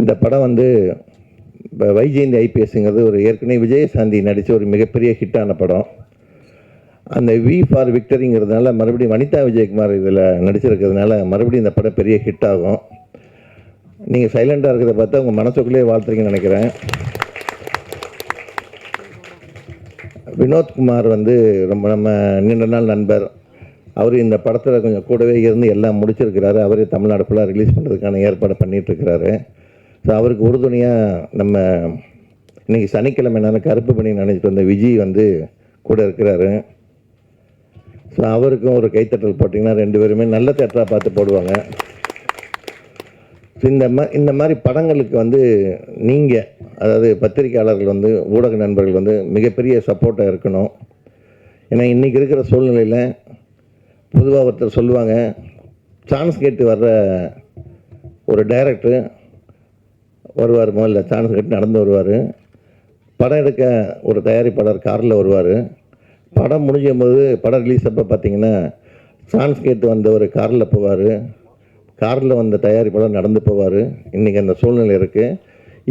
இந்த படம் வந்து இப்போ வைஜெயந்தி ஐபிஎஸ்ங்கிறது ஒரு ஏற்கனவே விஜயசாந்தி நடித்த ஒரு மிகப்பெரிய ஹிட்டான படம். அந்த வி ஃபார் விக்டரிங்கிறதுனால மறுபடியும் வனிதா விஜயகுமார் இதில் நடிச்சிருக்கிறதுனால மறுபடியும் இந்த படம் பெரிய ஹிட் ஆகும். நீங்கள் சைலண்ட்டாக இருக்கிறத பார்த்தா உங்கள் மனசுக்குள்ளேயே வாழ்த்துறீங்கன்னு நினைக்கிறேன். வினோத்குமார் வந்து ரொம்ப நம்ம நீண்ட நாள் நண்பர். அவர் இந்த படத்தில் கொஞ்சம் கூடவே இருந்து எல்லாம் முடிச்சிருக்கிறாரு. அவரே தமிழ்நாடு ஃபுல்லாக ரிலீஸ் பண்ணுறதுக்கான ஏற்பாடு பண்ணிகிட்ருக்கிறாரு ஸோ அவருக்கு உறுதுணையாக நம்ம இன்னைக்கு சனிக்கிழமை என்னென்ன கருப்பு பண்ணி நினச்சிட்டு வந்த விஜய் வந்து கூட இருக்கிறாரு. ஸோ அவருக்கும் ஒரு கைத்தட்டல் போட்டிங்கன்னா ரெண்டு பேருமே நல்ல தேட்டராக பார்த்து போடுவாங்க. ஸோ இந்த மா இந்த மாதிரி படங்களுக்கு வந்து நீங்கள் அதாவது பத்திரிக்கையாளர்கள் வந்து ஊடக நண்பர்கள் வந்து மிகப்பெரிய சப்போர்ட்டாக இருக்கணும். ஏன்னா இன்றைக்கி இருக்கிற சூழ்நிலையில் பொதுவாக ஒருத்தர் சொல்லுவாங்க சான்ஸ் கேட்டு வர்ற ஒரு டைரக்டர் வருவார் முதல்ல சான்ஸ் கேட்டு நடந்து வருவார். படம் எடுக்க ஒரு தயாரிப்பாளர் காரில் வருவார். படம் முடிஞ்சும் போது படம் ரிலீஸ் அப்போ பார்த்தீங்கன்னா சான்ஸ் கேட்டு வந்த ஒரு காரில் போவார். காரில் வந்த தயாரிப்பாளர் நடந்து போவார். இன்றைக்கி அந்த சூழ்நிலை இருக்குது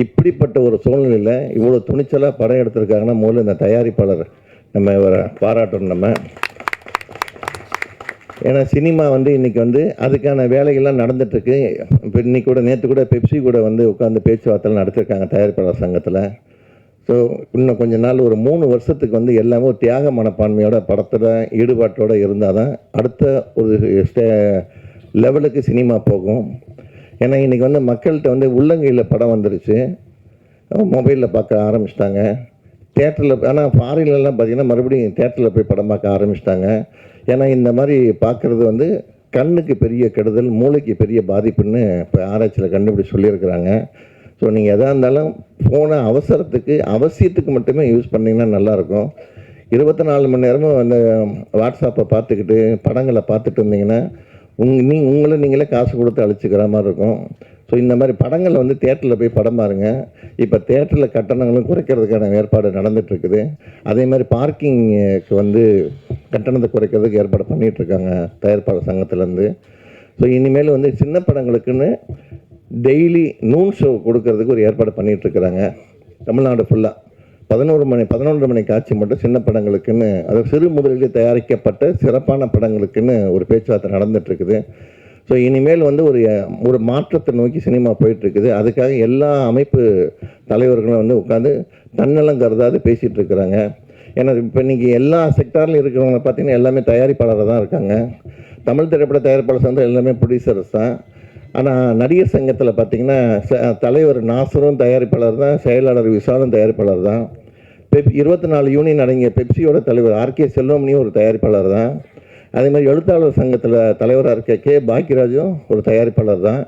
இப்படிப்பட்ட ஒரு சூழ்நிலையில் இவ்வளோ துணிச்சலாக படம் எடுத்திருக்காங்கன்னா முதல்ல இந்த தயாரிப்பாளர் நம்ம இவரை பாராட்டணும் நம்ம. ஏன்னா சினிமா வந்து இன்றைக்கி வந்து அதுக்கான வேலைகள்லாம் நடந்துட்டுருக்கு. இப்போ இன்னைக்கு கூட நேற்று கூட பெப்சி கூட வந்து உட்காந்து பேச்சுவார்த்தைலாம் நடத்திருக்காங்க தயாரிப்பாளர் சங்கத்தில். ஸோ இன்னும் கொஞ்ச நாள் ஒரு மூணு வருஷத்துக்கு வந்து எல்லாமே ஒரு தியாக மனப்பான்மையோட படத்தில் ஈடுபாட்டோடு இருந்தால் தான் அடுத்த ஒரு ஸ்டே லெவலுக்கு சினிமா போகும். ஏன்னா இன்றைக்கி வந்து மக்கள்கிட்ட வந்து உள்ளங்கையில் படம் வந்துருச்சு. மொபைலில் பார்க்க ஆரம்பிச்சிட்டாங்க. தேட்டரில் ஆனால் ஃபாரின்லலாம் பார்த்தீங்கன்னா மறுபடியும் தேட்டரில் போய் படம் பார்க்க ஆரம்பிச்சிட்டாங்க. ஏன்னா இந்த மாதிரி பார்க்குறது வந்து கண்ணுக்கு பெரிய கெடுதல் மூளைக்கு பெரிய பாதிப்புன்னு இப்போ ஆராய்ச்சியில் கண்டுபிடிச்சி சொல்லியிருக்கிறாங்க. ஸோ நீங்கள் எதாக இருந்தாலும் ஃபோனை அவசரத்துக்கு அவசியத்துக்கு மட்டுமே யூஸ் பண்ணிங்கன்னா நல்லாயிருக்கும். இருபத்தி நாலு மணி நேரமும் அந்த வாட்ஸ்அப்பை பார்த்துக்கிட்டு படங்களை பார்த்துட்டு இருந்தீங்கன்னா உங் நீ உங்களை நீங்களே காசு கொடுத்து அழிச்சிக்கிற மாதிரி இருக்கும். ஸோ இந்த மாதிரி படங்கள் வந்து தேட்டரில் போய் படம் பாருங்கள் இப்போ தேட்டரில் கட்டணங்களும் குறைக்கிறதுக்கான ஏற்பாடு நடந்துகிட்ருக்குது அதே மாதிரி பார்க்கிங்க்கு வந்து கட்டணத்தை குறைக்கிறதுக்கு ஏற்பாடு பண்ணிகிட்ருக்காங்க தயாரிப்பாளர் சங்கத்துலேருந்து. ஸோ இனிமேல் வந்து சின்ன படங்களுக்குன்னு டெய்லி நூன் ஷோ கொடுக்கறதுக்கு ஒரு ஏற்பாடு பண்ணிகிட்ருக்குறாங்க தமிழ்நாடு ஃபுல்லாக பதினோரு மணி பதினொன்று மணி காட்சி மட்டும் சின்ன படங்களுக்குன்னு அதாவது சிறு முதலில் தயாரிக்கப்பட்ட சிறப்பான படங்களுக்குன்னு ஒரு பேச்சுவார்த்தை நடந்துகிட்ருக்குது ஸோ இனிமேல் வந்து ஒரு ஒரு மாற்றத்தை நோக்கி சினிமா போயிட்டு இருக்குது அதுக்காக எல்லா அமைப்பு தலைவர்களும் வந்து உட்காந்து தன்னலம் கருதாது பேசிகிட்டு இருக்கிறாங்க ஏன்னா இப்போ இன்னைக்கு எல்லா செக்டார்லையும் இருக்கிறவங்க பார்த்தீங்கன்னா எல்லாமே தயாரிப்பாளராக தான் இருக்காங்க. தமிழ் திரைப்பட தயாரிப்பாளர் சங்கம் எல்லாமே ப்ரொடியூசர்ஸ் தான். ஆனால் நடிகர் சங்கத்தில் பார்த்திங்கன்னா ச- தலைவர் நாசரும் தயாரிப்பாளர் தான் செயலாளர் விசாலும் தயாரிப்பாளர் தான். பெப் இருபத்தி நாலு யூனியன் அடங்கிய பெப்சியோட தலைவர் ஆர்கே செல்வமணியும் ஒரு தயாரிப்பாளர் தான். அதே மாதிரி எழுத்தாளர் சங்கத்தில் தலைவராக இருக்க கே. பாக்கியராஜும் ஒரு தயாரிப்பாளர் தான்.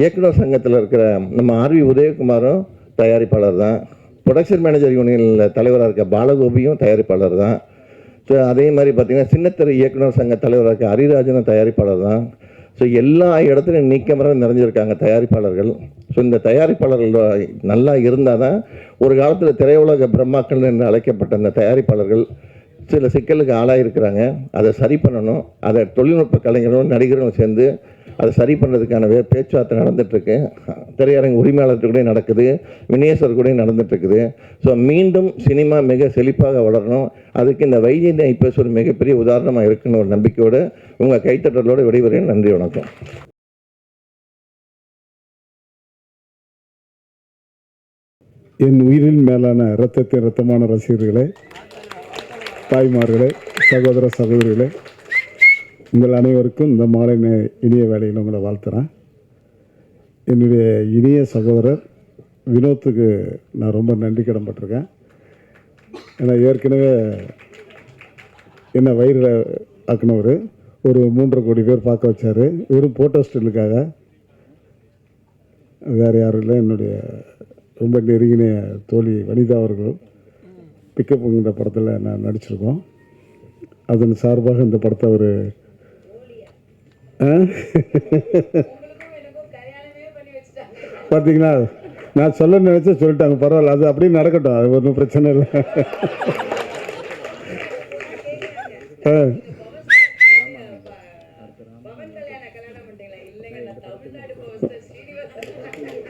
இயக்குனர் சங்கத்தில் இருக்கிற நம்ம ஆர்வி உதயகுமாரும் தயாரிப்பாளர் தான். ப்ரொடக்ஷன் மேனேஜர் யூனியனில் தலைவராக இருக்க பாலகோபியும் தயாரிப்பாளர் தான். ஸோ அதே மாதிரி பார்த்திங்கன்னா சின்னத்திரை இயக்குனர் சங்க தலைவராக இருக்க ஹரிராஜனும் தயாரிப்பாளர் தான். ஸோ எல்லா இடத்துலையும் நீக்கமரம் நிறைஞ்சிருக்காங்க தயாரிப்பாளர்கள். ஸோ இந்த தயாரிப்பாளர்கள் நல்லா இருந்தால் தான் ஒரு காலத்தில் திரையுலக பிரம்மாக்கள் என்று அழைக்கப்பட்ட இந்த தயாரிப்பாளர்கள் சில சிக்கலுக்கு ஆளாயிருக்கிறாங்க. அதை சரி பண்ணணும். அதை தொழில்நுட்ப கலைஞரும் நடிகரும் சேர்ந்து அதை சரி பண்ணுறதுக்கான வே பேச்சுவார்த்தை நடந்துகிட்ருக்கு திரையரங்கு உரிமையாளர்கள் கூட நடக்குது. வினேஸ்வர் கூட நடந்துகிட்ருக்குது ஸோ மீண்டும் சினிமா மிக செழிப்பாக வளரணும். அதுக்கு இந்த வைஜெயந்தி ஐபிஎஸ் ஒரு மிகப்பெரிய உதாரணமாக இருக்குன்னு ஒரு நம்பிக்கையோடு உங்கள் கைத்தட்டலோடு விடைபெறேன் நன்றி வணக்கம். என் உயிரின் மேலான இரத்தத்தின் இரத்தமான ரசிகர்களே தாய்மார்களே சகோதர சகோதரிகளே உங்கள் அனைவருக்கும் இந்த மாலை இனிய வேலையில் உங்களை வாழ்த்துறேன். என்னுடைய இனிய சகோதரர் வினோத்துக்கு நான் ரொம்ப நன்றி கடன்பட்டிருக்கேன். ஏன்னா ஏற்கனவே என்ன வயிறு ஆக்கினவர் ஒரு மூன்றரை கோடி பேர் பார்க்க வச்சார். வெறும் ஃபோட்டோ ஸ்டில்லுக்காக வேறு யாரும் இல்லை என்னுடைய ரொம்ப நெருங்கின தோழி வனிதா அவர்கள் பிக்கப் இந்த படத்தில் நான் நடிச்சிருக்கோம். அதன் சார்பாக இந்த படத்தை அவர் பார்த்தீங்களா நான் சொல்ல நினச்சா சொல்லிட்டாங்க பரவாயில்ல அது அப்படியே நடக்கட்டும் அது ஒன்றும் பிரச்சனை இல்லை.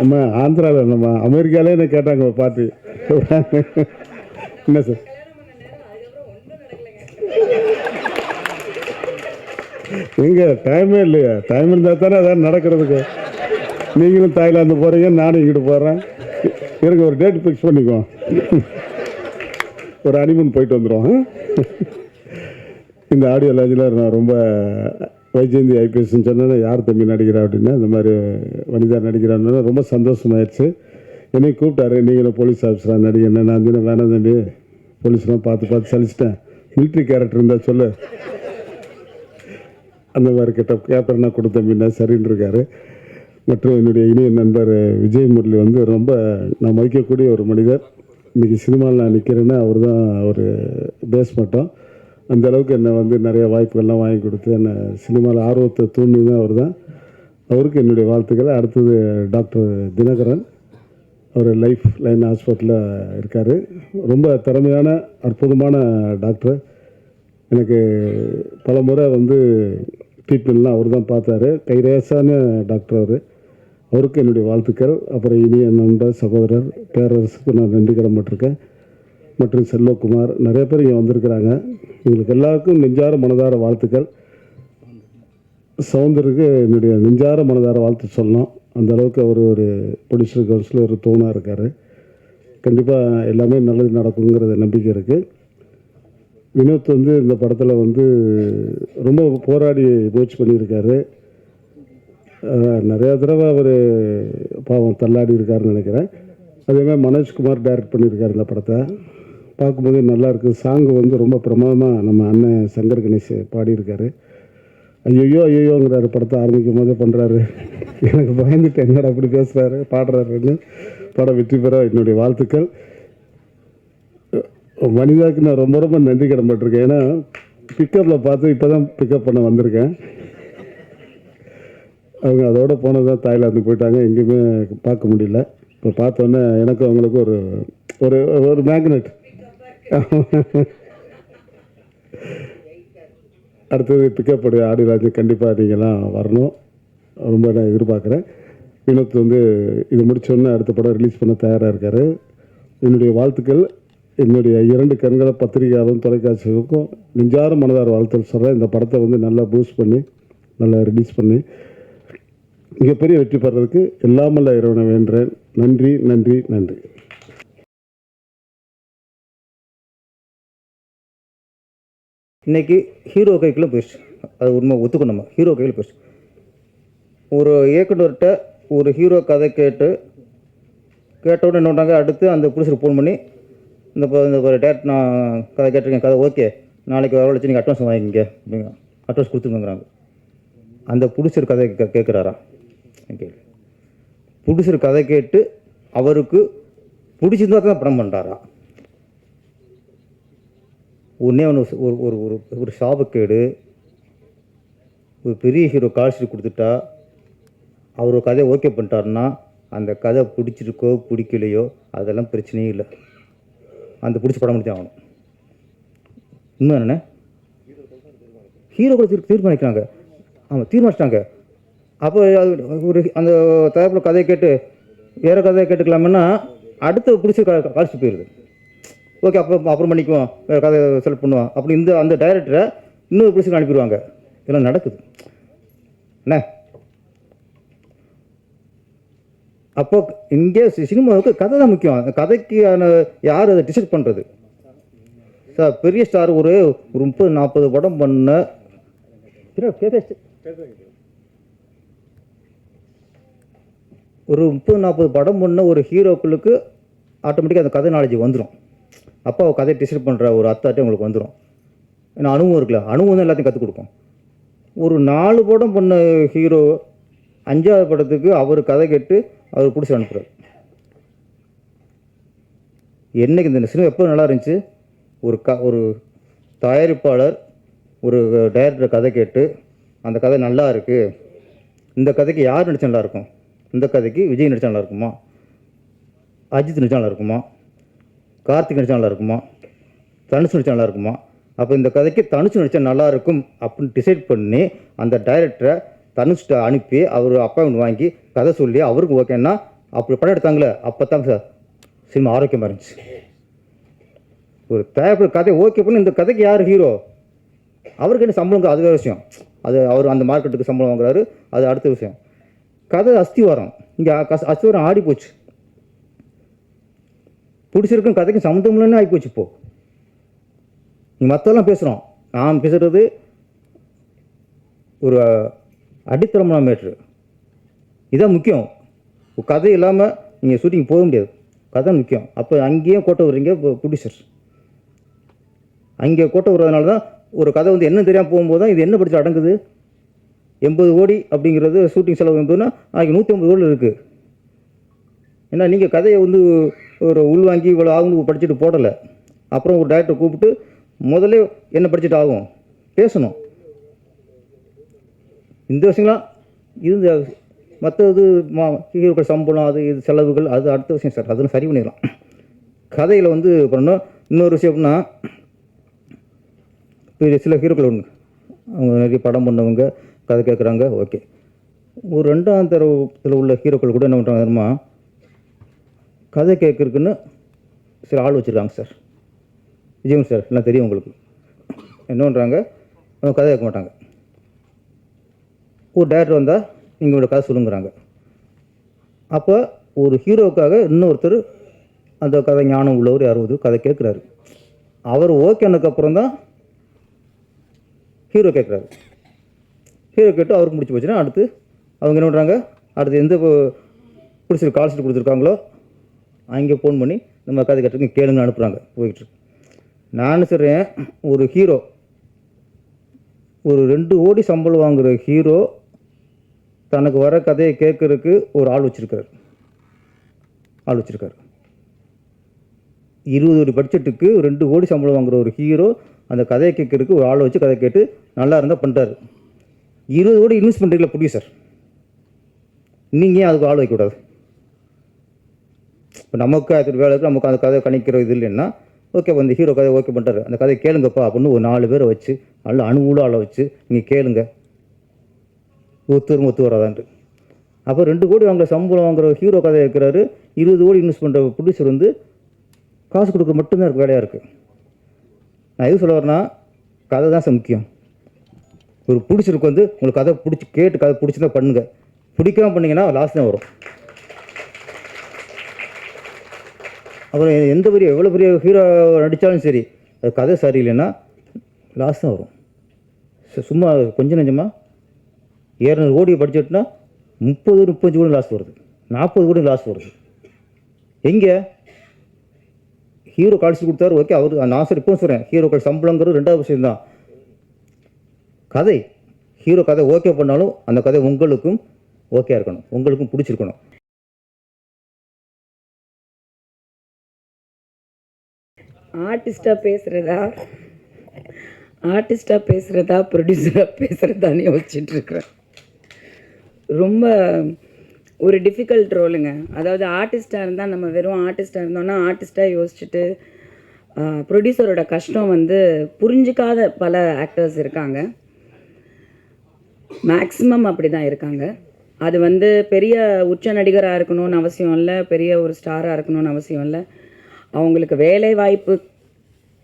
ஆமாம் ஆந்திராவில் நம்ம அமெரிக்காலே என்ன கேட்டாங்க ஒரு பாட்டு? என்ன சார்? எங்க டைமே இல்லையா. டைம் இருந்தால் தானே அதான் நடக்கிறதுக்கு. நீங்களும் தாய்லாந்து போகிறீங்க நானும் இங்கிட்டு போகிறேன் எனக்கு ஒரு டேட் ஃபிக்ஸ் பண்ணிக்குவோம். ஒரு அனிமன் போயிட்டு வந்துடுவோம் இந்த ஆடியோ லாஜில் நான் ரொம்ப வைஜெயந்தி ஐபிஎஸ்ன்னு சொன்னேன்னா யார் தம்பி நடிக்கிறா அப்படின்னா இந்த மாதிரி வனிதா நடிக்கிறான்னு ரொம்ப சந்தோஷமாயிடுச்சு. என்னை கூப்பிட்டாரு. நீங்களும் போலீஸ் ஆஃபீஸராக நடிகண்ணே நான் தினம் வேணாம் தம்பி. போலீஸ்லாம் பார்த்து பார்த்து சலிச்சிட்டேன். மிலிட்ரி கேரக்டர் இருந்தால் சொல்லு. அந்த மாதிரி கிட்ட என்ன கொடுத்தம்பின்னா சரின்னு இருக்காரு. மற்றும் என்னுடைய இனிய நண்பர் விஜய் முரளி வந்து ரொம்ப நான் மதிக்கக்கூடிய ஒரு மனிதர். இன்றைக்கி சினிமாவில் நான் நிற்கிறேன்னா அவர் தான் ஒரு பேஸ் மட்டும். அந்த அளவுக்கு என்னை வந்து நிறைய வாய்ப்புகள்லாம் வாங்கி கொடுத்து என்னை சினிமாவில் ஆர்வத்தை தூண்டினது அவர் தான் அவருக்கு என்னுடைய வாழ்த்துக்கள். அடுத்தது டாக்டர் தினகரன். அவர் லைஃப் லைன் ஹாஸ்பிட்டலில் இருக்கார். ரொம்ப திறமையான அற்புதமான டாக்டர் எனக்கு பல முறை வந்து ட்ரீட்மெண்ட்லாம் அவர் தான் பார்த்தாரு. கைரேசான டாக்டர் அவர். அவருக்கு என்னுடைய வாழ்த்துக்கள். அப்புறம் இனிய நண்பர் சகோதரர் பேரரசுக்கு நான் நன்றி கடன்பட்டிருக்கேன் மற்றும் செல்வகுமார் நிறைய பேர் இங்கே வந்திருக்கிறாங்க. உங்களுக்கு எல்லாருக்கும் நெஞ்சார மனதார வாழ்த்துக்கள். சவுந்தருக்கு என்னுடைய நெஞ்சார மனதார வாழ்த்து சொல்லலாம் அந்த அளவுக்கு அவர் ஒரு ப்ரொடியூசர் கவுன்சில் ஒரு தூணாக இருக்கார். கண்டிப்பாக எல்லாமே நல்லது நடக்குங்கிறத நம்பிக்கை இருக்குது வினோத் வந்து இந்த படத்தில் வந்து ரொம்ப போராடி முயற்சி பண்ணியிருக்காரு. நிறையா தடவை அவர் பாவம் தள்ளாடி இருக்காருன்னு நினைக்கிறேன். அதேமாதிரி மனோஜ்குமார் டைரக்ட் பண்ணியிருக்காரு இந்த படத்தை. பார்க்கும்போது நல்லாயிருக்கு சாங்கு வந்து ரொம்ப பிரமாதமாக நம்ம அண்ணன் சங்கர் கணேஷ் பாடியிருக்காரு. ஐயோ ஐயோங்கிறாரு படத்தை ஆரம்பிக்கும் போதே பண்ணுறாரு எனக்கு பயந்துட்டு என்னடா அப்படி பேசுகிறாரு பாடுறாருன்னு படம் வெற்றி பெற என்னுடைய வாழ்த்துக்கள். மனிதாவுக்கு நான் ரொம்ப ரொம்ப நன்றி கடன்பட்டிருக்கேன். ஏன்னா பிக்கப்பில் பார்த்து இப்போ தான் பிக்கப் பண்ண வந்திருக்கேன். அவங்க அதோட போனதான் தாய்லாந்து போயிட்டாங்க. எங்கேயுமே பார்க்க முடியல. இப்போ பார்த்தோன்னே எனக்கும் அவங்களுக்கு ஒரு ஒரு ஒரு மேக்னெட் அடுத்தது பிக்கப் படி ஆடிராஜ் கண்டிப்பாக நீங்கள்லாம் வரணும். ரொம்ப நான் எதிர்பார்க்குறேன். வினோத் வந்து இது முடித்தோடனே அடுத்த படம் ரிலீஸ் பண்ண தயாராக இருக்கார். என்னுடைய வாழ்த்துக்கள். என்னுடைய இரண்டு கண்களை பத்திரிகையாளரும் தொலைக்காட்சிகளுக்கும் நெஞ்சார மனதார் வாழ்த்துக்கள் சொல்கிறேன் இந்த படத்தை வந்து நல்லா பூஸ்ட் பண்ணி நல்லா ரிலீஸ் பண்ணி மிகப்பெரிய வெற்றி பெறதுக்கு எல்லாமல்ல இறைவனை வேண்டுறேன் நன்றி நன்றி நன்றி. இன்றைக்கி ஹீரோ கைக்குள்ளே போயிடுச்சு. அது உண்மை ஒத்துக்கணும் நம்ம. ஹீரோ கையில் போயிடுச்சு. ஒரு இயக்குனர்கிட்ட ஒரு ஹீரோ கதை கேட்டு கேட்டவுடனே என்னட்டாங்க அடுத்து அந்த புருஷருக்கு ஃபோன் பண்ணி இந்த இப்போ இந்த டேட் நான் கதை கேட்டிருக்கேன் கதை ஓகே நாளைக்கு வரவழைச்சு நீங்கள் அட்வான்ஸ் வாங்கிக்கிங்க அப்படிங்க அட்வான்ஸ் கொடுத்துருங்கிறாங்க அந்த புடிச்சர் கதை கே கேட்குறாரா? கேள்வி புடிச்சர் கதை கேட்டு அவருக்கு பிடிச்சிருந்தா தான் படம் பண்ணுறாரா உடனே ஒன்று ஒரு ஒரு ஒரு ஒரு சாபக்கேடு ஒரு பெரிய ஹீரோ கால்ஷீட் கொடுத்துட்டா அவர் ஒரு கதையை ஓகே பண்ணிட்டாருன்னா அந்த கதை பிடிச்சிருக்கோ பிடிக்கலையோ அதெல்லாம் பிரச்சனையே இல்லை. அந்த பிடிச்ச படம் முடிச்சு ஆகணும். இன்னும் என்னண்ணே ஹீரோ கூட தீர் தீர்மானிக்கிறாங்க ஆமாம் தீர்மானிச்சிட்டாங்க. அப்போ அது ஒரு அந்த தயாரிப்பில் கதையை கேட்டு வேறு கதையை கேட்டுக்கலாமுன்னா அடுத்து பிடிச்ச க கால்ஷீட் போயிடுது. ஓகே அப்புறம் அப்புறம் பண்ணிக்குவோம். வேறு கதை செலக்ட் பண்ணுவோம். அப்படி இந்த அந்த டைரக்டரை இன்னொரு பிரச்சனை அனுப்பிடுவாங்க. இதெல்லாம் நடக்குது. என்ன? அப்போ இங்கே சினிமாவுக்கு கதை தான் முக்கியம். அந்த கதைக்கான யார் அதை டிசைட் பண்ணுறது சார் பெரிய ஸ்டார் ஒரு ஒரு முப்பது நாற்பது படம் பண்ண ஒரு முப்பது நாற்பது படம் பண்ண ஒரு ஹீரோக்களுக்கு ஆட்டோமேட்டிக்காக அந்த கதை நாலேஜ் வந்துடும் அப்பாவை கதையை டிசைட் பண்ணுற ஒரு அத்தாட்டே உங்களுக்கு வந்துடும் ஏன்னா அனுபவம் இருக்குல்ல அனுபவம் தான் எல்லாத்தையும் கற்றுக் கொடுக்கும். ஒரு நாலு படம் பண்ண ஹீரோ அஞ்சாவது படத்துக்கு அவர் கதை கேட்டு அவர் பிடிச்சி அனுப்புகிறார் என்னைக்கு இந்த சினிமா எப்போ நல்லா இருந்துச்சு? ஒரு க ஒரு தயாரிப்பாளர் ஒரு டைரக்டர் கதை கேட்டு அந்த கதை நல்லா இருக்குது இந்த கதைக்கு யார் நடித்தா நல்லாயிருக்கும் இந்த கதைக்கு விஜய் நடித்தா நல்லா இருக்குமா? அஜித் நடித்தா நல்லா இருக்குமா? கார்த்திக் நடிச்சா நல்லா இருக்குமா தனுஷ் நடிச்சா நல்லா இருக்குமா அப்போ இந்த கதைக்கு தனுஷ் நடித்தா நல்லா இருக்கும் அப்படின்னு டிசைட் பண்ணி அந்த டைரக்டரை தனுஷ்ட அனுப்பி அவர் அப்பாயின்மெண்ட் வாங்கி கதை சொல்லி அவருக்கு ஓகேன்னா அப்படி படம் எடுத்தாங்களே அப்போ தான் சார் சினிமா ஆரோக்கியமாக இருந்துச்சு. ஒரு தயாரிப்பு கதை ஓகே பண்ணி இந்த கதைக்கு யார் ஹீரோ அவருக்கு என்ன சம்பளம் அது வேறு விஷயம். அது அவர் அந்த மார்க்கெட்டுக்கு சம்பளம் வாங்குறாரு அது அடுத்த விஷயம். கதை அஸ்திவாரம். இங்கே அஸ்திவாரம் ஆடி போச்சு பிடிச்சிருக்கும் கதைக்கும் சம்மந்தம் இல்லைன்னு ஆகிப்போச்சு இப்போ. நீ மற்றெல்லாம் பேசுகிறோம் நான் பேசுகிறது ஒரு அடித்தளமான மேட்ரு இதான் முக்கியம். கதை இல்லாமல் நீங்கள் ஷூட்டிங் போக முடியாது. கதை முக்கியம். அப்போ அங்கேயும் கோட்டை விடுறீங்க ப்ரொடியூசர் அங்கே கோட்டை விடுறதுனால தான் ஒரு கதை வந்து என்ன தெரியாமல் போகும்போது தான் இது என்ன படிச்சு அடங்குது? எண்பது கோடி அப்படிங்கிறது ஷூட்டிங் செலவு எண்பதுன்னா நாளைக்கு நூற்றி ஐம்பது கோடி இருக்குது ஏன்னா நீங்கள் கதையை வந்து ஒரு உள்வாங்கி இவ்வளோ ஆகும் படிச்சுட்டு போடலை. அப்புறம் ஒரு டாக்டரை கூப்பிட்டு முதல்ல என்ன படிச்சுட்டு ஆகும்? பேசணும். இந்த விஷயங்களாம் இருந்த மற்ற இது மா ஹீரோக்கள் சம்பளம் அது இது செலவுகள் அது அடுத்த விஷயம் சார். அதெல்லாம் சரி பண்ணிடலாம். கதையில் வந்து பண்ணோம் இன்னொரு விஷயம் அப்படின்னா இப்போ சில ஹீரோக்கள் ஒன்று அவங்க நிறைய படம் பண்ணவங்க கதை கேட்குறாங்க. ஓகே. ஒரு ரெண்டாம் தரத்தில் உள்ள ஹீரோக்கள் கூட என்ன பண்ணுறாங்க தெரியுமா? கதை கேட்குறதுக்குன்னு சில ஆள் வச்சுருக்காங்க சார். விஜயன் சார் எல்லாம் தெரியும் உங்களுக்கு? என்ன பண்ணுறாங்க அவங்க கதை கேட்க மாட்டாங்க. ஒரு டேரக்டர் வந்தால் நீங்கள் உங்களோட கதை சொல்லுங்கிறாங்க. அப்போ ஒரு ஹீரோவுக்காக இன்னொருத்தர் அந்த கதை ஞானம் உள்ளவர் யாரும் கதை கேட்குறாரு. அவர் ஓகேனதுக்கப்புறம் தான் ஹீரோ கேட்குறாரு. ஹீரோ கேட்டு அவருக்கு முடிச்சு போச்சுன்னா அடுத்து அவங்க என்ன பண்ணுறாங்க அடுத்து எந்த பிடிச்சிரு கால் ஷீட் கொடுத்துருக்காங்களோ அங்கே ஃபோன் பண்ணி நம்ம கதை கட்டுறதுக்கு கேளுங்க அனுப்புகிறாங்க போயிட்டு நான் சொல்கிறேன் ஒரு ஹீரோ ஒரு ரெண்டு கோடி சம்பளம் வாங்குற ஹீரோ தனக்கு வர கதையை கேட்கறதுக்கு ஒரு ஆள் வச்சுருக்கார். ஆள் வச்சுருக்கார். இருபது ஒரு பட்ஜெட்டுக்கு ரெண்டு கோடி சம்பளம் வாங்குற ஒரு ஹீரோ அந்த கதையை கேட்கறதுக்கு ஒரு ஆளை வச்சு கதை கேட்டு நல்லா இருந்தால் பண்ணுறாரு இருபது கோடி இன்வெஸ்ட் பண்ணுறீங்களா ப்ரொடியூசர் நீங்கள் ஏன் அதுக்கு ஆள் வைக்கக்கூடாது? இப்போ நமக்கு அது வேலை நமக்கு அந்த கதை கணிக்கிற இது இல்லைன்னா ஓகே அந்த ஹீரோ கதை ஓகே பண்ணுறாரு அந்த கதையை கேளுங்கப்பா அப்படின்னு ஒரு நாலு பேரை வச்சு நல்ல அணுகுல ஆளை வச்சு நீங்கள் கேளுங்க. ஒத்துவரும் ஒத்து வராதான்ட்டு அப்போ ரெண்டு கோடி வாங்குற சம்பளம் வாங்குற ஹீரோ கதை இருக்கிறாரு. இருபது கோடி இன்வெஸ்ட் பண்ணுற ப்ரொடியூசர் வந்து காசு கொடுக்குற மட்டும்தான் இருக்கு வேலையாக இருக்குது நான் எது சொல்ல வரேன்னா கதை தான் சார் முக்கியம். ஒரு பிடிச்சிருக்கு வந்து உங்களுக்கு கதை பிடிச்சி கேட்டு கதை பிடிச்சிருந்தா பண்ணுங்கள் பிடிக்காம பண்ணீங்கன்னா லாஸ் தான் வரும். அப்புறம் எந்த பெரிய எவ்வளோ பெரிய ஹீரோ நடித்தாலும் சரி அது கதை சரியில்லைன்னா லாஸ் தான் வரும். சும்மா கொஞ்சம் நஞ்சமாக இரநூறு கோடி பட்ஜெட்னா முப்பது முப்பத்தஞ்சு கோடி லாஸ் வருது. நாற்பது கோடி லாஸ் வருது. எங்கே? ஹீரோ கால்சி கொடுத்தாரு ஓகே அவர் நான் சார் இப்போ சொல்கிறேன் ஹீரோக்கள் சம்பளங்கிறது ரெண்டாவது விஷயம் தான். கதை ஹீரோ கதை ஓகே பண்ணாலும் அந்த கதை உங்களுக்கும் ஓகே இருக்கணும் உங்களுக்கும் பிடிச்சிருக்கணும். ஆர்டிஸ்டாக பேசுகிறதா ஆர்டிஸ்டாக பேசுகிறதா ப்ரொடியூசராக பேசுகிறதான்னு யோசிச்சுட்டுருக்குறேன் ரொம்ப ஒரு டிஃபிகல்ட் ரோலுங்க அதாவது ஆர்டிஸ்ட்டாக இருந்தால் நம்ம வெறும் ஆர்டிஸ்ட்டாக இருந்தோம்னா ஆர்டிஸ்ட்டாக யோசிச்சுட்டு ப்ரொடியூசரோட கஷ்டம் வந்து புரிஞ்சிக்காத பல ஆக்டர்ஸ் இருக்காங்க. மேக்ஸிமம் அப்படி தான் இருக்காங்க. அது வந்து பெரிய உச்ச நடிகராக இருக்கணும்னு அவசியம் இல்லை பெரிய ஒரு ஸ்டாராக இருக்கணும்னு அவசியம் இல்லை. அவங்களுக்கு வேலை வாய்ப்பு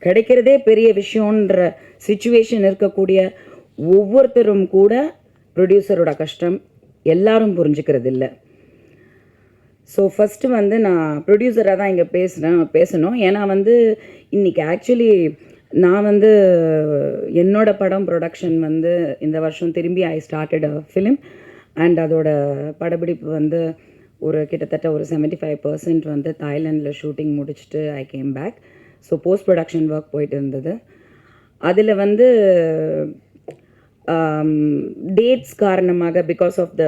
கிடைக்கிறதே பெரிய விஷயன்ற சுச்சுவேஷன் இருக்கக்கூடிய ஒவ்வொருத்தரும் கூட ப்ரொடியூசரோட கஷ்டம் எல்லாரும் புரிஞ்சுக்கிறது இல்லை ஸோ ஃபஸ்ட்டு வந்து நான் ப்ரொடியூசராக தான் இங்கே பேசுகிறேன் பேசணும். ஏன்னா வந்து இன்றைக்கி ஆக்சுவலி நான் வந்து என்னோட படம் ப்ரொடக்ஷன் வந்து இந்த வருஷம் திரும்பி I started a film and அதோட படப்பிடிப்பு வந்து ஒரு கிட்டத்தட்ட ஒரு 75% ஃபைவ் பர்சன்ட் வந்து தாய்லாண்டில் ஷூட்டிங் முடிச்சுட்டு I came back so post production work போயிட்டு இருந்தது. அதில் வந்து um, டேட்ஸ் காரணமாக because of the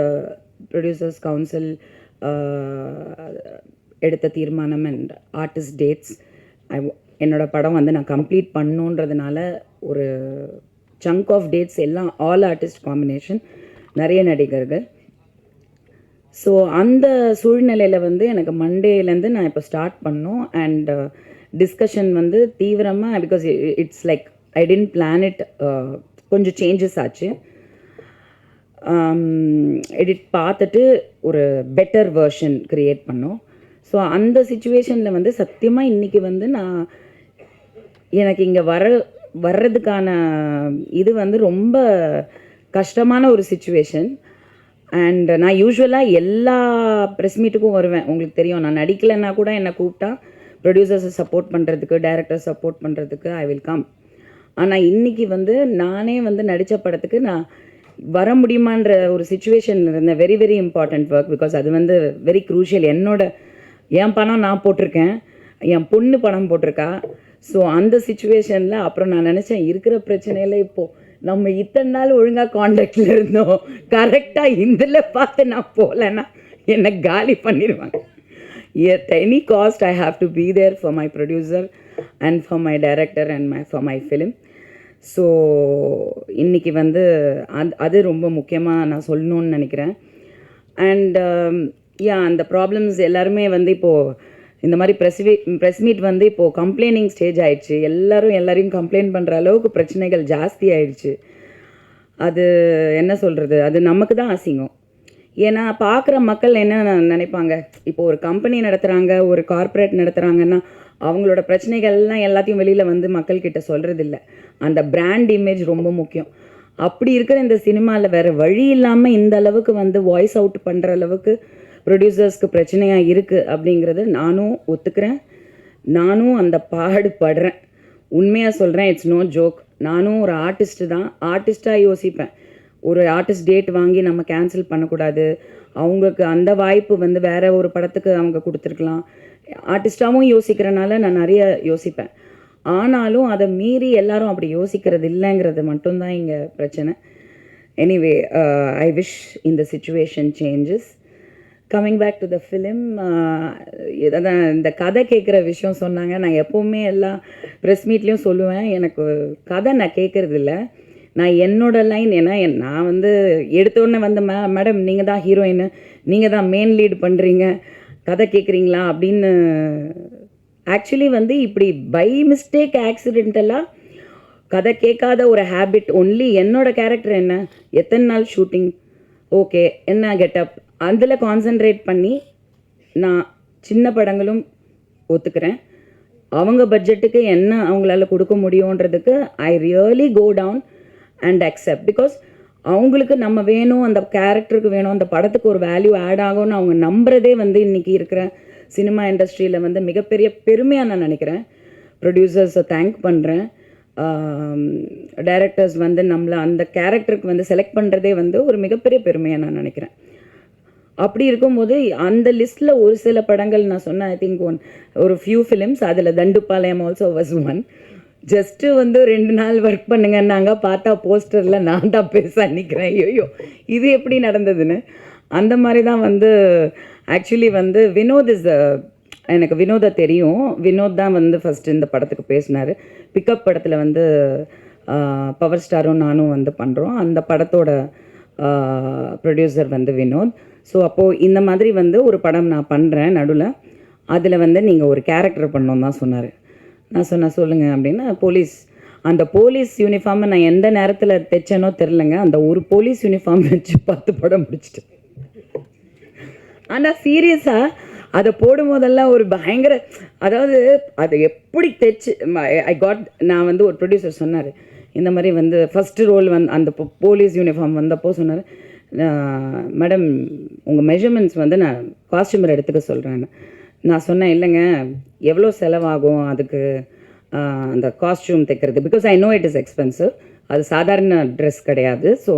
producers council எடுத்த தீர்மானம் அண்ட் ஆர்டிஸ்ட் டேட்ஸ் ஐ என்னோட படம் வந்து நான் கம்ப்ளீட் பண்ணுன்றதுனால ஒரு சங்க் ஆஃப் டேட்ஸ் எல்லாம் ஆல் ஆர்டிஸ்ட் காம்பினேஷன் நிறைய நடிகர்கள். ஸோ அந்த சூழ்நிலையில் வந்து எனக்கு மண்டேலேருந்து நான் இப்போ ஸ்டார்ட் பண்ணோம். அண்ட் டிஸ்கஷன் uh, வந்து தீவிரமாக because it's like I didn't plan it கொஞ்சம் சேஞ்சஸ் ஆச்சு. Um, எடிட் பார்த்துட்டு ஒரு பெட்டர் வெர்ஷன் க்ரியேட் பண்ணோம். ஸோ அந்த சுச்சுவேஷனில் வந்து சத்தியமாக இன்றைக்கி வந்து நான் எனக்கு இங்கே வர வர்றதுக்கான இது வந்து ரொம்ப கஷ்டமான ஒரு சுச்சுவேஷன் அண்ட் நான் யூஸ்வலாக எல்லா ப்ரெஸ் மீட்டுக்கும் வருவேன். உங்களுக்கு தெரியும் நான் நடிக்கலைன்னா கூட என்னை கூப்பிட்டா ப்ரொடியூசர்ஸை சப்போர்ட் பண்ணுறதுக்கு டேரக்டர் சப்போர்ட் பண்ணுறதுக்கு ஐ வில் கம் ஆனால் இன்னைக்கு வந்து நானே வந்து நடித்த படத்துக்கு நான் வர முடியுமான்ற ஒரு சுச்சுவேஷனில் இருந்தேன் very very important work because அது வந்து வெரி க்ரூஷியல் என்னோட என் பணம் நான் போட்டிருக்கேன். என் பொண்ணு பணம் போட்டிருக்கா. ஸோ அந்த சுச்சுவேஷனில் அப்புறம் நான் நினச்சேன் இருக்கிற பிரச்சனையில் இப்போது நம்ம இத்தனை நாள் ஒழுங்காக காண்டாக்டில் இருந்தோம். கரெக்டாக இதில் பார்த்து நான் போகலன்னா என்னை காலி பண்ணிடுவாங்க. At any cost I have to be there for my producer and for my director and my for my film so இன்றைக்கி வந்து அது அது ரொம்ப முக்கியமாக நான் சொல்லணும்னு நினைக்கிறேன். அண்ட் யா um, அந்த ப்ராப்ளம்ஸ் எல்லாருமே வந்து இப்போது இந்த மாதிரி ப்ரெஸ்வி ப்ரெஸ் மீட் வந்து இப்போது கம்ப்ளைனிங் ஸ்டேஜ் ஆயிடுச்சு. எல்லாரும் எல்லாரையும் கம்ப்ளைண்ட் பண்ணுற அளவுக்கு பிரச்சனைகள் ஜாஸ்தி ஆயிடுச்சு. அது என்ன சொல்கிறது அது நமக்கு தான் அசிங்கம். ஏன்னா பார்க்குற மக்கள் என்ன நினைப்பாங்க? இப்போ ஒரு கம்பெனி நடத்துகிறாங்க ஒரு கார்ப்பரேட் நடத்துகிறாங்கன்னா அவங்களோட பிரச்சனைகள்லாம் எல்லாத்தையும் வெளியில் வந்து மக்கள்கிட்ட சொல்கிறது இல்ல அந்த பிராண்ட் இமேஜ் ரொம்ப முக்கியம். அப்படி இருக்கிற இந்த சினிமாவில் வேறு வழி இல்லாமல் இந்த அளவுக்கு வந்து வாய்ஸ் அவுட் பண்ணுற அளவுக்கு ப்ரொடியூசர்ஸ்க்கு பிரச்சனையாக இருக்குது அப்படிங்கிறது நானும் ஒத்துக்கிறேன். நானும் அந்த பாடு படுறேன் உண்மையாக சொல்கிறேன் இட்ஸ் நோ ஜோக் நானும் ஒரு ஆர்டிஸ்ட்டு தான். ஆர்டிஸ்ட்டாக யோசிப்பேன். ஒரு ஆர்டிஸ்ட் டேட் வாங்கி நம்ம கேன்சல் பண்ணக்கூடாது. அவங்களுக்கு அந்த வாய்ப்பு வந்து வேற ஒரு படத்துக்கு அவங்க கொடுத்துருக்கலாம். ஆர்டிஸ்டாகவும் யோசிக்கிறனால நான் நிறைய யோசிப்பேன். ஆனாலும் அதை மீறி எல்லாரும் அப்படி யோசிக்கிறது இல்லைங்கிறது மட்டும்தான் இங்கே பிரச்சனை. எனிவே ஐ விஷ் இந்த situation changes coming back to the film அதான் இந்த கதை கேட்குற விஷயம் சொன்னாங்க. நான் எப்போவுமே எல்லா ப்ரெஸ் மீட்லேயும் சொல்லுவேன். எனக்கு கதை நான் கேட்குறது நான் என்னோட லைன் ஏன்னா என்- நான் வந்து எடுத்த உடனே வந்து மே மேடம் நீங்கள் தான் ஹீரோயின் நீங்கள் தான் மெயின் லீட் பண்ணுறீங்க கதை கேட்குறீங்களா அப்படின்னு ஆக்சுவலி வந்து இப்படி பை மிஸ்டேக் ஆக்சிடென்டெல்லாம் கதை கேட்காத ஒரு ஹேபிட் ஒன்லி என்னோட கேரக்டர் என்ன? எத்தனை நாள் ஷூட்டிங் ஓகே என்ன கெட்டப் அதில் கான்சென்ட்ரேட் பண்ணி நான் சின்ன படங்களும் ஒத்துக்கிறேன். அவங்க பட்ஜெட்டுக்கு என்ன அவங்களால கொடுக்க முடியுன்றதுக்கு I really go down and accept because அவங்களுக்கு நம்ம வேணும் அந்த கேரக்டருக்கு வேணும் அந்த படத்துக்கு ஒரு வேல்யூ ஆட் ஆகும்னு அவங்க நம்புறதே வந்து இன்றைக்கி இருக்கிற சினிமா இண்டஸ்ட்ரியில் வந்து மிகப்பெரிய பெருமையாக நான் நினைக்கிறேன். ப்ரொடியூசர்ஸை தேங்க் பண்ணுறேன் டைரக்டர்ஸ் வந்து நம்மளை அந்த கேரக்டருக்கு வந்து செலக்ட் பண்ணுறதே வந்து ஒரு மிகப்பெரிய பெருமையாக நான் நினைக்கிறேன். அப்படி இருக்கும்போது அந்த லிஸ்ட்டில் ஒரு சில படங்கள் நான் சொன்னேன் ஐ திங்க் ஒன் ஒரு ஃபியூ ஃபிலிம்ஸ் அதில் Dandupalyam also was one just வந்து ரெண்டு நாள் ஒர்க் பண்ணுங்கன்னாங்க பார்த்தா போஸ்டரில் நான் தான் பேச நிற்கிறேன் ஐயோ இது எப்படி நடந்ததுன்னு? அந்த மாதிரி தான் வந்து ஆக்சுவலி வந்து வினோத் இஸ் எனக்கு வினோதை தெரியும். வினோத் தான் வந்து ஃபஸ்ட்டு இந்த படத்துக்கு பேசினார். பிக்கப் படத்தில் வந்து பவர் ஸ்டாரும் நானும் வந்து பண்ணுறோம் அந்த படத்தோட ப்ரொடியூசர் வந்து வினோத். ஸோ அப்போது இந்த மாதிரி வந்து ஒரு படம் நான் பண்ணுறேன் நடுவில். அதில் வந்து நீங்கள் ஒரு கேரக்டர் பண்ணோம் தான் சொன்னார். நான் சொன்னேன் சொல்லுங்கள் அப்படின்னா. போலீஸ் அந்த போலீஸ் யூனிஃபார்மை நான் எந்த நேரத்தில் தைச்சேனோ தெரிலங்க அந்த ஒரு போலீஸ் யூனிஃபார்ம் வச்சு பத்து படம் முடிச்சிட்டேன். ஆனால் சீரியஸாக அதை போடும்போதெல்லாம் ஒரு பயங்கர அதாவது அதை எப்படி தைச்சு ஐ காட் நான் வந்து ஒரு ப்ரொடியூசர் சொன்னார். இந்த மாதிரி வந்து ஃபஸ்ட்டு ரோல் வந்து அந்த போலீஸ் யூனிஃபார்ம் வந்தப்போ சொன்னார். மேடம் உங்கள் மெஷர்மெண்ட்ஸ் வந்து நான் காஸ்டியூமர் எடுத்துக்க சொல்கிறேன் நான் சொன்னேன் இல்லைங்க எவ்வளோ செலவாகும் அதுக்கு அந்த காஸ்டியூம் தைக்கிறது? Because I know it is expensive அது சாதாரண ட்ரெஸ் கிடையாது. ஸோ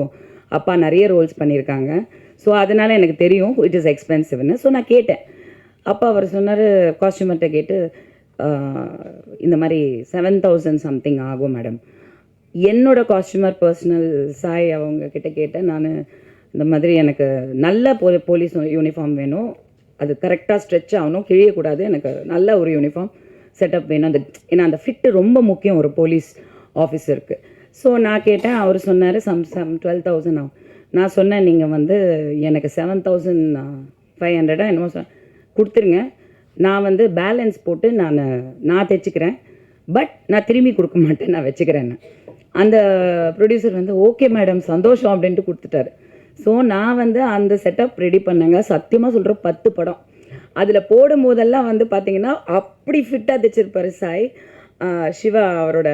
அப்பா நிறைய ரோல்ஸ் பண்ணியிருக்காங்க. ஸோ அதனால் எனக்கு தெரியும் இட் இஸ் எக்ஸ்பென்சிவ்னு ஸோ நான் கேட்டேன். அப்பா அவர் சொன்னார் காஸ்டியூமர்கிட்ட கேட்டு இந்த மாதிரி செவன் தௌசண்ட் சம்திங் ஆகும் மேடம் என்னோட காஸ்டியூமர் பர்சனல் சாய் அவங்க கிட்ட கேட்டேன். நான் இந்த மாதிரி எனக்கு நல்ல போ போலீஸ் யூனிஃபார்ம் வேணும். அது கரெக்டாக ஸ்ட்ரெச் ஆகணும். கிழியக்கூடாது எனக்கு நல்ல ஒரு யூனிஃபார்ம் செட்டப் வேணும். அந்த ஏன்னா அந்த ஃபிட்டு ரொம்ப முக்கியம் ஒரு போலீஸ் ஆஃபீஸருக்கு ஸோ நான் கேட்டேன். அவர் சொன்னார் சம் சம் டுவெல் தௌசண்ட் ஆகும். நான் சொன்னேன் நீங்கள் வந்து எனக்கு செவன் தௌசண்ட் ஃபைவ் ஹண்ட்ரடாக என்னமோ சொ கொடுத்துருங்க. நான் வந்து பேலன்ஸ் போட்டு நான் நான் தைச்சிக்கிறேன். பட் நான் திரும்பி கொடுக்க மாட்டேன். நான் வச்சுக்கிறேன்னு. அந்த ப்ரொடியூசர் வந்து ஓகே மேடம் சந்தோஷம். அப்படின்ட்டு கொடுத்துட்டாரு. ஸோ நான் வந்து அந்த செட்டப் ரெடி பண்ணேங்க. சத்தியமாக சொல்கிற பத்து படம். அதில் போடும் போதெல்லாம் வந்து பார்த்தீங்கன்னா அப்படி ஃபிட்டாக தைச்சிருப்பார் சாய் சிவா அவரோட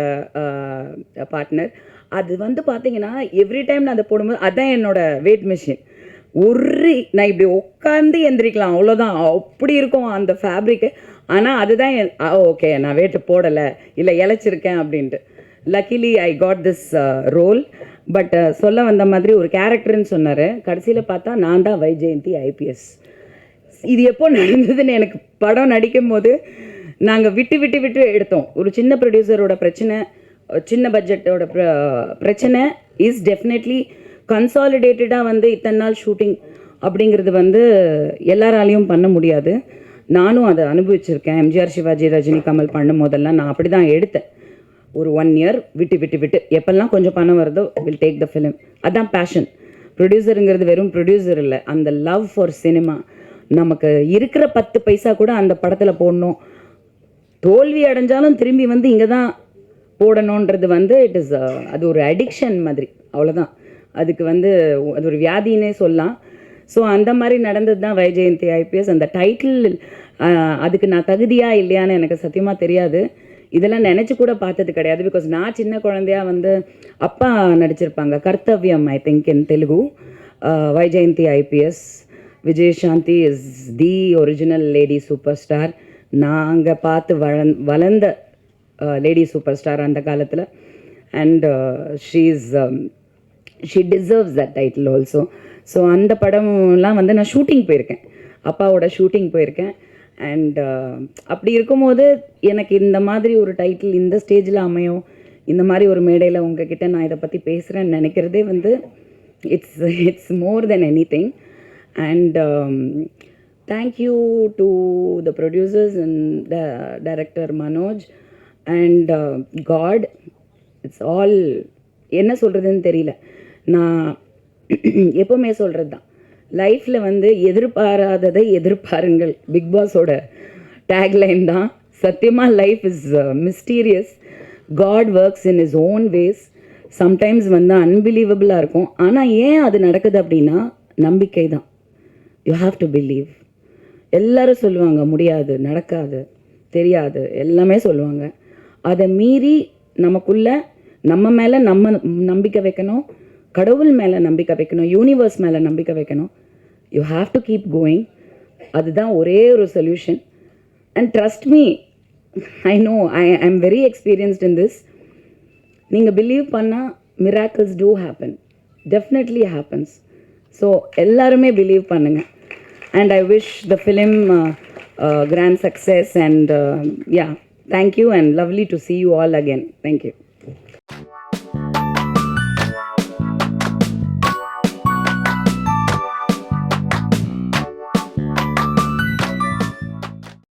பார்ட்னர் அது வந்து பார்த்தீங்கன்னா எவ்ரி டைம் நான் அதை போடும்போது அதுதான் என்னோடய வெயிட் மிஷின் ஒரு நான் இப்படி உட்காந்து எந்திரிக்கலாம் அவ்வளோதான் அப்படி இருக்கும் அந்த ஃபேப்ரிக்கு ஆனால் அதுதான் என் ஓகே நான் வேட்டு போடலை இல்லை இழைச்சிருக்கேன் அப்படின்ட்டு. Luckily I got this role but uh, சொல்ல வந்த மாதிரி ஒரு கேரக்டர்னு சொன்னார். கடைசியில் பார்த்தா நான் தான் வைஜெயந்தி ஐபிஎஸ். இது எப்போ நடந்ததுன்னு எனக்கு படம் நடிக்கும் போது நாங்கள் விட்டு விட்டு விட்டு எடுத்தோம். ஒரு சின்ன ப்ரொடியூசரோட பிரச்சனை சின்ன பட்ஜெட்டோட பிரச்சனை இஸ் டெஃபினெட்லி கன்சாலிடேட்டடாக வந்து இத்தனை நாள் ஷூட்டிங் அப்படிங்கிறது வந்து எல்லாராலையும் பண்ண முடியாது. நானும் அதை அனுபவிச்சிருக்கேன். எம்ஜிஆர் சிவாஜி ரஜினி கமல் பண்ணும் போதெல்லாம் நான் அப்படி தான் எடுத்தேன். ஒரு ஒன் இயர் விட்டு விட்டு விட்டு. எப்பெல்லாம் கொஞ்சம் பணம் வருதோ வில் டேக் த ஃபிலிம் அதான் பேஷன் ப்ரொடியூசருங்கிறது வெறும் ப்ரொடியூசர் இல்லை. அந்த லவ் ஃபார் சினிமா நமக்கு இருக்கிற பத்து பைசா கூட அந்த படத்தில் போடணும். தோல்வி அடைஞ்சாலும் திரும்பி வந்து இங்கே தான் போடணுன்றது வந்து இட் இஸ் அது ஒரு அடிக்ஷன் மாதிரி. அவ்வளோதான் அதுக்கு வந்து அது ஒரு வியாதின்னே சொல்லலாம். ஸோ அந்த மாதிரி நடந்தது தான் வைஜெயந்தி ஐபிஎஸ் அந்த டைட்டில் அதுக்கு நான் தகுதியா இல்லையான்னு எனக்கு சத்தியமாக தெரியாது. இதெல்லாம் நினச்சி கூட பார்த்தது கிடையாது. பிகாஸ் நான் சின்ன குழந்தையா வந்து அப்பா நடிச்சிருப்பாங்க. Kartavyam I think in Telugu. Vyjayanthi IPS Vijayashanti is the original lady super star நாங்கள் பார்த்து வளந் வளர்ந்த லேடி சூப்பர் ஸ்டார் அந்த காலத்தில். And she is she deserves that title also so அந்த படம்லாம் வந்து நான் ஷூட்டிங் போயிருக்கேன். அப்பாவோட ஷூட்டிங் போயிருக்கேன். அண்ட் uh, அப்படி இருக்கும்போது எனக்கு இந்த மாதிரி ஒரு டைட்டில் இந்த ஸ்டேஜில் அமையும். இந்த மாதிரி ஒரு மேடையில் உங்ககிட்ட நான் இதை பற்றி பேசுகிறேன்னு நினைக்கிறதே வந்து it's it's more than anything and thank you to the producers and the director Manoj and God it's all என்ன சொல்கிறதுன்னு தெரியல. நான் எப்போவுமே சொல்கிறது தான் லைஃப்பில் வந்து எதிர்பாராததை எதிர்பாருங்கள். பிக் பாஸோட டேக்லைன் தான் சத்தியமாக life is mysterious God works in his own ways sometimes வந்து அன்பிலீவபிளாக இருக்கும். ஆனால் ஏன் அது நடக்குது அப்படின்னா நம்பிக்கை தான். யூ ஹாவ் டு பிலீவ் எல்லாரும் சொல்லுவாங்க முடியாது நடக்காது தெரியாது. எல்லாமே சொல்லுவாங்க. அதை மீறி நமக்குள்ள நம்ம மேலே நம்ம நம்பிக்கை வைக்கணும். கடவுள் மேலே நம்பிக்கை வைக்கணும் யூனிவர்ஸ் மேலே நம்பிக்கை வைக்கணும். You have to keep going அதுதான் ஒரே ஒரு solution and trust me I know I I am very experienced in this நீங்கள் பிலீவ் பண்ணால் miracles do happen definitely happens so எல்லாருமே பிலீவ் பண்ணுங்கள் and I wish the film grand success and yeah thank you and lovely to see you all again. Thank you.